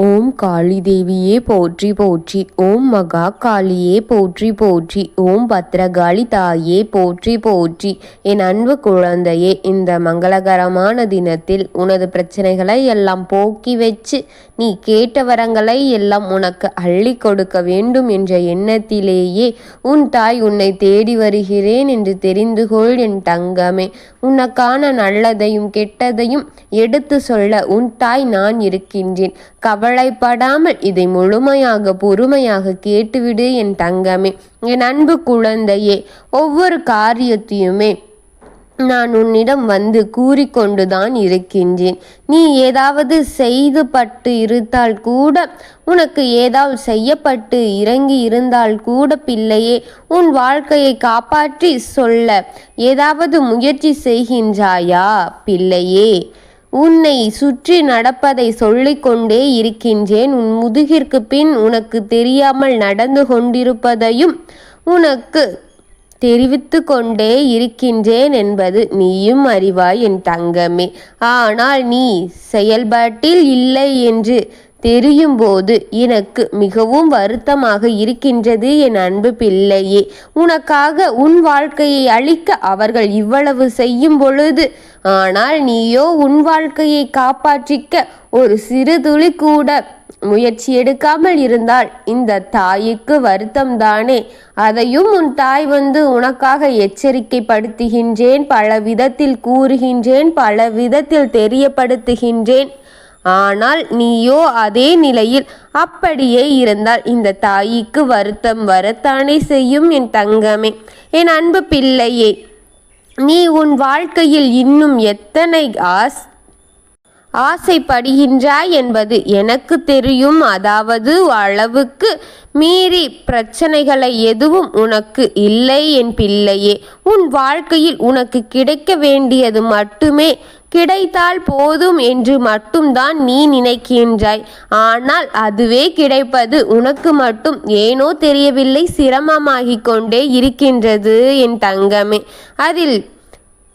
ஓம் காளி தேவியே போற்றி போற்றி ஓம் மகா காளியே போற்றி போற்றி ஓம் பத்ரகாளி தாயே போற்றி போற்றி. என் அன்பு குழந்தையே இந்த மங்களகரமான தினத்தில் உனது பிரச்சனைகளை எல்லாம் போக்கி வச்சு நீ கேட்ட வரங்களை எல்லாம் உனக்கு அள்ளி கொடுக்க வேண்டும் என்ற எண்ணத்திலேயே உன் தாய் உன்னை தேடி வருகிறேன் என்று தெரிந்து கொள் என் தங்கமே. உனக்கான நல்லதையும் கெட்டதையும் எடுத்து சொல்ல உன் தாய் நான் இருக்கின்றேன். கவலைப்படாமல் இதை முழுமையாக பொறுமையாக கேட்டுவிடு என் தங்கமே. என் அன்பு குழந்தையே ஒவ்வொரு காரியத்தையுமே நான் உன்னிடம் வந்து கூறிக்கொண்டுதான் இருக்கின்றேன். நீ ஏதாவது செய்து பட்டு இருந்தால் கூட உனக்கு ஏதாவது செய்யப்பட்டு இறங்கி இருந்தால் கூட பிள்ளையே உன் வாழ்க்கையை காப்பாற்றி சொல்ல ஏதாவது முயற்சி செய்கின்றாயா பிள்ளையே? உன்னை சுற்றி நடப்பதை சொல்லிக்கொண்டே இருக்கின்றேன். உன் முதுகிற்கு பின் உனக்கு தெரியாமல் நடந்து கொண்டிருப்பதையும் உனக்கு தெரிவித்து கொண்டே இருக்கின்றேன் என்பது நீயும் அறிவாய் என் தங்கமே. ஆனால் நீ செயல்பாட்டில் இல்லை என்று தெரியும் போது எனக்கு மிகவும் வருத்தமாக இருக்கின்றது என் அன்பு பிள்ளையே. உனக்காக உன் வாழ்க்கையை அழிக்க அவர்கள் இவ்வளவு செய்யும் பொழுது ஆனால் நீயோ உன் வாழ்க்கையை காப்பாற்றிக்க ஒரு சிறு துளி கூட முயற்சி எடுக்காமல் இருந்தால் இந்த தாய்க்கு வருத்தம் தானே அதையும் உன் தாய் வந்து உனக்காக எச்சரிக்கைப்படுத்துகின்றேன் பல விதத்தில் கூறுகின்றேன் பல விதத்தில் தெரியப்படுத்துகின்றேன். ஆனால் நீயோ அதே நிலையில் அப்படியே இருந்தால் இந்த தாய்க்கு வருத்தம் வரத்தானே செய்யும் என் தங்கமே. என் அன்பு பிள்ளையே நீ உன் வாழ்க்கையில் இன்னும் எத்தனை ஆஸ் ஆசைப்படுகின்றாய் என்பது எனக்கு தெரியும். அதாவது அளவுக்கு மீறி பிரச்சனைகளை எதுவும் உனக்கு இல்லை என் பிள்ளையே. உன் வாழ்க்கையில் உனக்கு கிடைக்க வேண்டியது மட்டுமே. கிடைத்தால் போதும் என்று மட்டும்தான் நீ நினைக்கின்றாய். ஆனால் அதுவே கிடைப்பது உனக்கு மட்டும் ஏனோ தெரியவில்லை. சிரமமாகிக் கொண்டே இருக்கின்றது என் தங்கமே. அதில்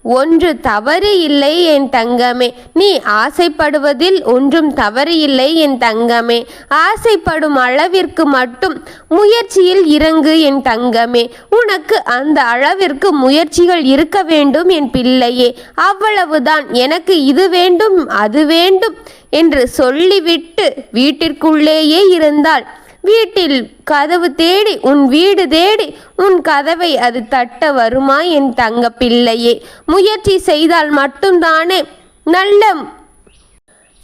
ஒன்று தவறு இல்லை என் தங்கமே. நீ ஆசைப்படுவதில் ஒன்றும் தவறு இல்லை என் தங்கமே. ஆசைப்படும் அளவிற்கு மட்டும் முயற்சியில் இறங்கு என் தங்கமே. உனக்கு அந்த அளவிற்கு முயற்சிகள் இருக்க வேண்டும் என் பிள்ளையே. அவ்வளவுதான். எனக்கு இது வேண்டும் அது வேண்டும் என்று சொல்லிவிட்டு வீட்டிற்குள்ளேயே இருந்தால் வீட்டில் கதவு தேடி உன் வீடு தேடி உன் கதவை அது தட்ட வருமா என் தங்க பிள்ளையே முயற்சி செய்தால் மட்டும்தானே நல்ல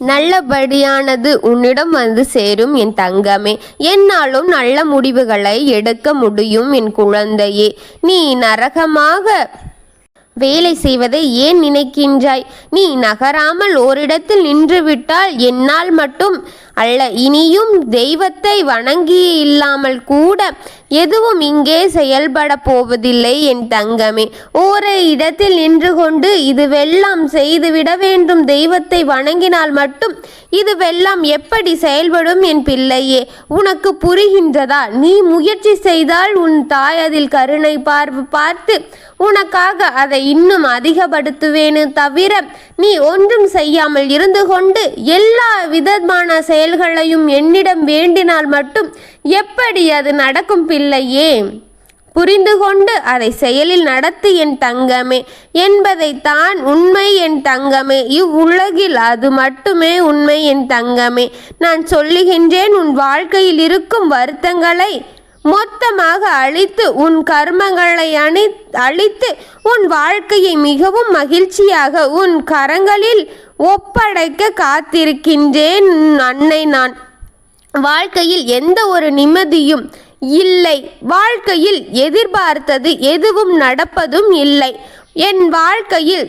நல்லபடியானது உன்னிடம் வந்து சேரும் என் தங்கமே. என்னாலும் நல்ல முடிவுகளை எடுக்க முடியும் என் குழந்தையே. நீ நரகமாக வேலை செய்வதை ஏன் நினைக்கின்றாய்? நீ நகராமல் ஓரிடத்தில் நின்றுவிட்டால் என்னால் மட்டும் அல்ல இனியும் தெய்வத்தை வணங்கி இல்லாமல் கூட எதுவும் இங்கே செயல்பட போவதில்லை என் தங்கமே. ஓரே இடத்தில் நின்று கொண்டு இதுவெல்லாம் செய்துவிட வேண்டும். தெய்வத்தை வணங்கினால் மட்டும் இதுவெல்லாம் எப்படி செயல்படும் என் பிள்ளையே? உனக்கு புரிகின்றதா? நீ முயற்சி செய்தால் உன் தாய் அதில் கருணை பார்வு பார்த்து உனக்காக அதை இன்னும் அதிகப்படுத்துவேனு தவிர நீ ஒன்றும் செய்யாமல் இருந்து கொண்டு எல்லா விதமான செயல்களையும் என்னிடம் வேண்டினால் மட்டும் எப்படி அது நடக்கும் பிள்ளையே? புரிந்து கொண்டு அதை செயலில் நடத்து என் தங்கமே. என்பதைத்தான் உண்மை என் தங்கமே. இவ்வுலகில் அது மட்டுமே உண்மை என் தங்கமே. நான் சொல்லுகின்றேன் உன் வாழ்க்கையில் இருக்கும் வருத்தங்களை மொத்தமாக அழித்து உன் கர்மங்களை அணி அழித்து உன் வாழ்க்கையை மிகவும் மகிழ்ச்சியாக உன் கரங்களில் ஒப்படைக்க காத்திருக்கின்றேன் அன்னை நான். வாழ்க்கையில் எந்த ஒரு நிம்மதியும் இல்லை. வாழ்க்கையில் எதிர்பார்த்தது எதுவும் நடப்பதும் இல்லை. என் வாழ்க்கையில்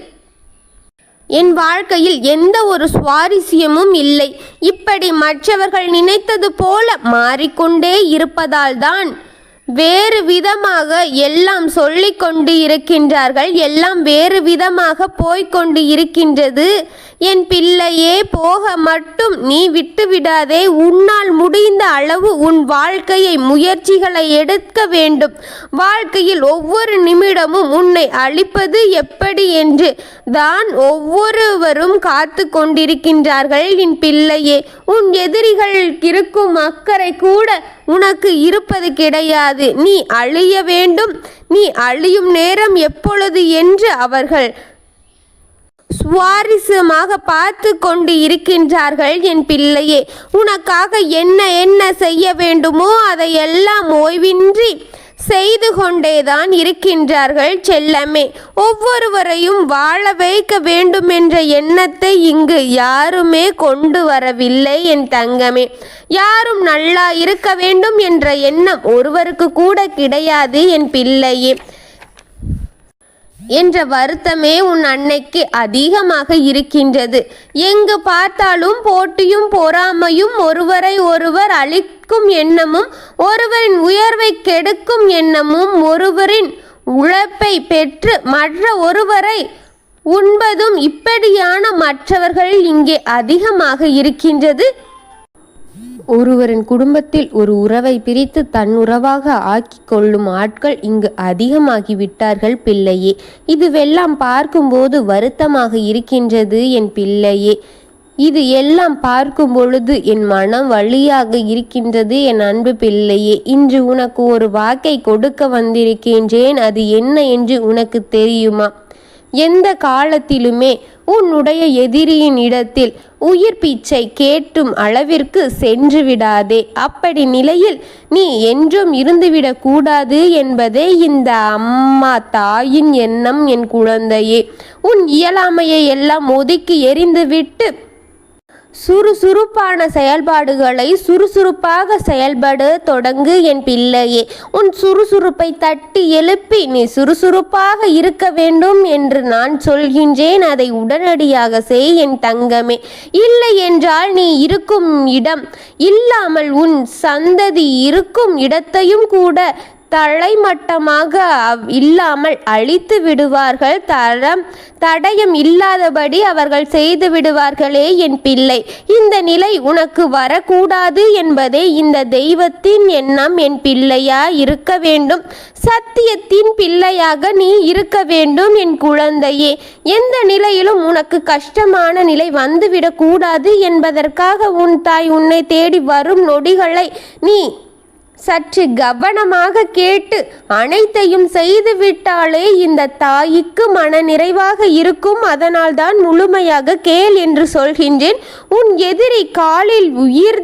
என் வாழ்க்கையில் எந்த ஒரு சுவாரஸ்யமும் இல்லை. இப்படி மற்றவர்கள் நினைத்தது போல மாறிக்கொண்டே இருப்பதால்தான் வேறு விதமாக எல்லாம் சொல்லிக் கொண்டு இருக்கின்றார்கள். எல்லாம் வேறு விதமாக போய்கொண்டு இருக்கின்றது. என் பிள்ளையே போக மட்டும் நீ விட்டு விடாதே உன்னால் முடிந்த அளவு உன் வாழ்க்கையை முயற்சிகளை எடுக்க வேண்டும். வாழ்க்கையில் ஒவ்வொரு நிமிடமும் உன்னை அழிப்பது எப்படி என்று தான் ஒவ்வொருவரும் காத்து கொண்டிருக்கின்றார்கள். என் பிள்ளையே உன் எதிரிகள் இருக்கும் அக்கறை கூட உனக்கு இருப்பது கிடையாது. நீ அழிய வேண்டும். நீ அழியும் நேரம் எப்பொழுது என்று அவர்கள் சுவாரஸ்யமாக பார்த்து கொண்டு இருக்கின்றார்கள். என் பிள்ளையே உனக்காக என்ன என்ன செய்ய வேண்டுமோ அதையெல்லாம் ஓய்வின்றி செய்து கொண்டேதான் இருக்கின்றார்கள் செல்லமே. ஒவ்வொருவரையும் வாழ வைக்க வேண்டும் என்ற எண்ணத்தை இங்கு யாருமே கொண்டு வரவில்லை என் தங்கமே. யாரும் நல்லா இருக்க வேண்டும் என்ற எண்ணம் ஒருவருக்கு கூட கிடையாது என் பிள்ளையே. என்ற வருத்தமே உன் அன்னைக்கு அதிகமாக இருக்கின்றது. எங்கு பார்த்தாலும் போட்டியும் பொறாமையும் ஒருவரை ஒருவர் அழி அழிக்கும் எண்ணமும் ஒருவரின் உயர்வை கெடுக்கும் எண்ணமும் ஒருவரின் உழைப்பை பெற்று மற்ற ஒருவரை உண்பதும் இப்படியான மற்றவர்கள் இங்கே அதிகமாக இருக்கின்றது. ஒருவரின் குடும்பத்தில் ஒரு உறவை பிரித்து தன் உறவாக ஆக்கி கொள்ளும் ஆட்கள் இங்கு அதிகமாகி விட்டார்கள் பிள்ளையே. இதுவெல்லாம் பார்க்கும்போது வருத்தமாக இருக்கின்றது என் பிள்ளையே. இது எல்லாம் பார்க்கும் பொழுது என் மனம் வழியாக இருக்கின்றது என் அன்பு பிள்ளையே. இன்று உனக்கு ஒரு வாக்கை கொடுக்க வந்திருக்கின்றேன். அது என்ன என்று உனக்கு தெரியுமா? எந்த காலத்திலுமே உன்னுடைய எதிரியின் இடத்தில் உயிர் பீச்சை கேட்டும் அளவிற்கு சென்று விடாதே. அப்படி நிலையில் நீ என்றும் இருந்துவிடக்கூடாது என்பதே இந்த அம்மா தாயின் எண்ணம் என் குழந்தையே. உன் இயலாமையை எல்லாம் ஒதுக்கி எறிந்துவிட்டு சுறுசுறுப்பான செயல்பாடுகளை சுறுசுறுப்பாக செயல்பட தொடங்கு என் பிள்ளையே. உன் சுறுசுறுப்பை தட்டி எழுப்பி நீ சுறுசுறுப்பாக இருக்க வேண்டும் என்று நான் சொல்கின்றேன். அதை உடனடியாக செய் என் தங்கமே. இல்லை என்றால் நீ இருக்கும் இடம் இல்லாமல் உன் சந்ததி இருக்கும் இடத்தையும் கூட தலைமட்டமாக அவ்- இல்லாமல் அழித்து விடுவார்கள். தரம் தடயம் இல்லாதபடி அவர்கள் செய்து விடுவார்களே என் பிள்ளை. இந்த நிலை உனக்கு வரக்கூடாது என்பதே இந்த தெய்வத்தின் எண்ணம். என் பிள்ளையா இருக்க வேண்டும். சத்தியத்தின் பிள்ளையாக நீ இருக்க வேண்டும் என் குழந்தையே. எந்த நிலையிலும் உனக்கு கஷ்டமான நிலை வந்துவிடக்கூடாது என்பதற்காக உன் தாய் உன்னை தேடி வரும் நொடிகளை நீ சற்று கவனமாக கேட்டு அனைத்தையும் செய்துவிட்டாலே இந்த தாய்க்கு மன நிறைவாக இருக்கும். அதனால்தான் முழுமையாக கேள் என்று சொல்கின்றேன். உன் எதிரி காலில் உயிர்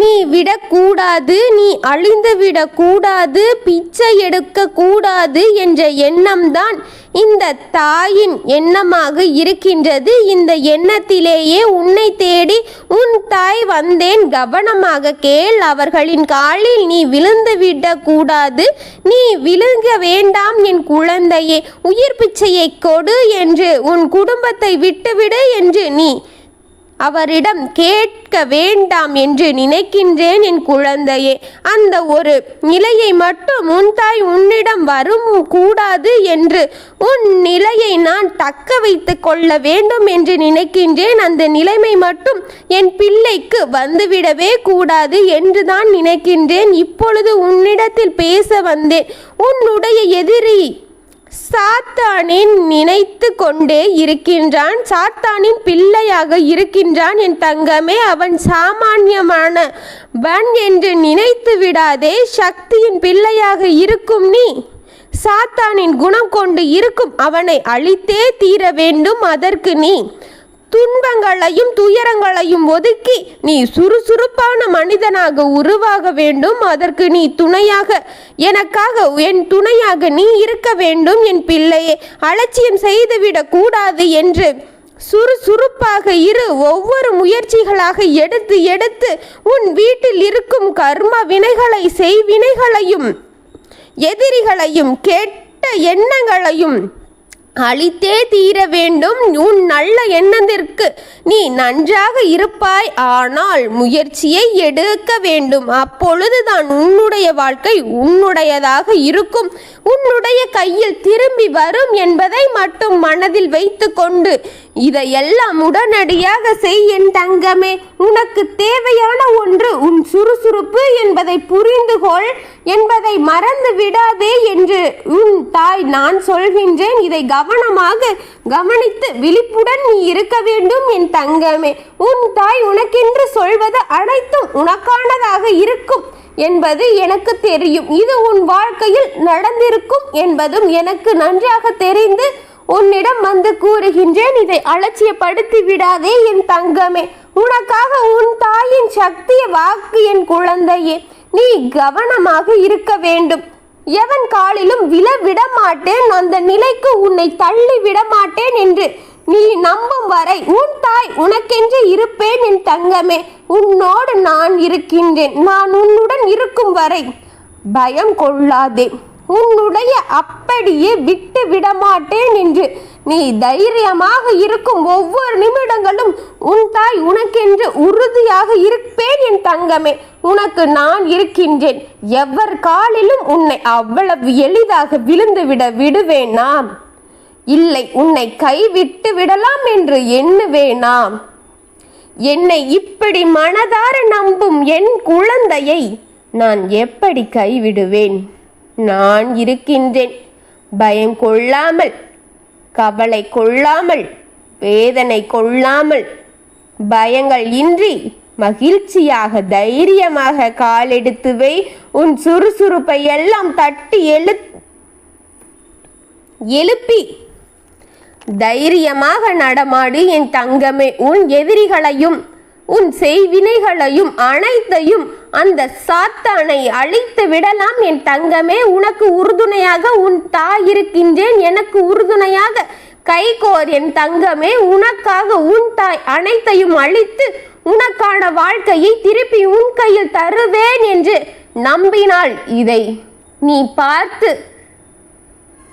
நீ விடக்கூடாது நீ அழிந்து விடக்கூடாது பிச்சை எடுக்க கூடாது என்ற எண்ணம்தான் இந்த தாயின் எண்ணமாக இருக்கின்றது. இந்த எண்ணத்திலேயே உன்னை தேடி உன் தாய் வந்தேன். கவனமாக கேள் அவர்களின் காலில் நீ விழுந்து விடக்கூடாது. நீ விழுங்க வேண்டாம் என் குழந்தையே உயிர் பிச்சையை கொடு என்று உன் குடும்பத்தை விட்டுவிடு என்று நீ அவரிடம் கேட்க வேண்டாம் என்று நினைக்கின்றேன் என் குழந்தையே. அந்த ஒரு நிலையை மட்டும் உன் தாய் உன்னிடம் வரும் கூடாது என்று உன் நிலையை நான் தக்க வைத்து கொள்ள வேண்டும் என்று நினைக்கின்றேன். அந்த நிலைமை மட்டும் என் பிள்ளைக்கு வந்துவிடவே கூடாது என்று தான் நினைக்கின்றேன். இப்பொழுது உன்னிடத்தில் பேச வந்தேன். உன்னுடைய எதிரி சாத்தானின் நினைத்து கொண்டே இருக்கின்றான். சாத்தானின் பிள்ளையாக இருக்கின்றான் என் தங்கமே. அவன் சாமானியமான வன் என்று நினைத்து விடாதே. சக்தியின் பிள்ளையாக இருக்கும் நீ. சாத்தானின் குணம் கொண்டு இருக்கும். அவனை அழித்தே தீர வேண்டும் அதற்கு நீ. துன்பங்களையும் துயரங்களையும் ஒதுக்கி நீ சுறுசுறுப்பான மனிதனாக உருவாக வேண்டும். அதற்கு நீ துணையாக எனக்காக என் துணையாக நீ இருக்க வேண்டும். என் பிள்ளையே அலட்சியம் செய்துவிடக் கூடாது என்று சுறுசுறுப்பாக இரு. ஒவ்வொரு முயற்சிகளாக எடுத்து எடுத்து உன் வீட்டில் இருக்கும் கர்ம வினைகளை செய்வினைகளையும் எதிரிகளையும் கேட்ட எண்ணங்களையும் அழித்தே தீர வேண்டும். உன் நல்ல எண்ணத்திற்கு நீ நன்றாக இருப்பாய். ஆனால் முயற்சியை எடுக்க வேண்டும். அப்பொழுதுதான் உன்னுடைய வாழ்க்கை உன்னுடையதாக இருக்கும். உன்னுடைய கையில் திரும்பி வரும் என்பதை மட்டும் மனதில் வைத்துக்கொண்டு இதையெல்லாம் உடனடியாக செய் என் தங்கமே. உனக்கு தேவையான ஒன்று உன் சுறுசுறுப்பு என்பதை புரிந்து கொள் என்பதை மறந்து விடாதே என்று உன் தாய் நான் சொல்கின்றேன். இதை கவனமாக கவனித்து விழிப்புடன் நீ இருக்க வேண்டும் என் தங்கமே. உன் தாய் உனக்கென்று சொல்வது அனைத்தும் உனக்கானதாக இருக்கும் என்பது எனக்கு தெரியும். இது உன் வாழ்க்கையில் நடந்திருக்கும் என்பதும் எனக்கு நன்றாக தெரிந்து உன்னிடம் வந்து கூறுகின்றேன் இதை அலட்சியப்படுத்தி விடாதே என் தங்கமே. உனக்காக உன் தாயின் சக்திய வாக்கு என் குழந்தையே. நீ கவனமாக இருக்க வேண்டும். எவன் காலிலும் விழ விட மாட்டேன் அந்த நிலைக்கு உன்னை தள்ளி விட மாட்டேன் என்று நீ நம்பும் வரை உன் தாய் உனக்கென்று இருப்பேன் என் தங்கமே. உன்னோடு நான் இருக்கின்றேன் நான் உன்னுடன் இருக்கும் வரை. பயம் கொள்ளாதே. உன்னுடைய அப்படியே விட்டு விடமாட்டேன் என்று. நீ தைரியமாக இருக்கும் ஒவ்வொரு நிமிடங்களும் உன் தாய் உனக்கென்று உறுதியாக இருப்பேன் என் தங்கமே. உனக்கு நான் இருக்கின்றேன். எவர் காலிலும் உன்னை அவ்வளவு எளிதாக விழுந்து விட விடுவேனாம் இல்லை உன்னை கைவிட்டு விடலாம் என்று எண்ணுவேனாம் என்னை இப்படி மனதார நம்பும் என் குழந்தையை நான் எப்படி கைவிடுவேன்? நான் இருக்கின்றேன். பயம் கொள்ளாமல் கவலை கொள்ளாமல் வேதனை கொள்ளாமல் பயங்கள் இன்றி மகிழ்ச்சியாக தைரியமாக காலெடுத்து வை. உன் சுறுசுறுப்பை எல்லாம் தட்டி எழு எழுப்பி தைரியமாக நடமாடு என் தங்கமே. உன் எதிரிகளையும் உன் செய்வினைகளையும் அனைத்தையும் அந்த சாத்தானை அழித்து விடலாம். என் தங்கமே உனக்கு உறுதுணையாக உன் தாய் இருக்கின்றேன். எனக்கு உறுதுணையாக கைகோர். என் தங்கமே உனக்காக உன் தாய் அனைத்தையும் அழித்து உனக்கான வாழ்க்கையை திருப்பி உன் கையில் தருவேன் என்று நம்பினாள் இதை நீ பார்த்து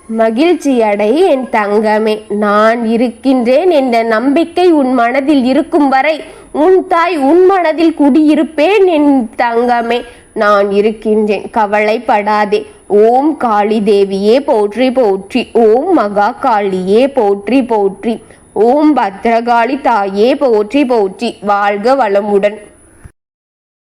மகிழ்ச்சி அடை என் தங்கமே. நான் இருக்கின்றேன் என்ற நம்பிக்கை உன் மனதில் இருக்கும் வரை உன் தாய் உன் மனதில் குடியிருப்பேன் என் தங்கமே. நான் இருக்கின்றேன் கவலைப்படாதே. ஓம் காளி தேவியே போற்றி போற்றி ஓம் மகா காளியே போற்றி போற்றி ஓம் பத்ரகாளி தாயே போற்றி போற்றி வாழ்க வளமுடன்.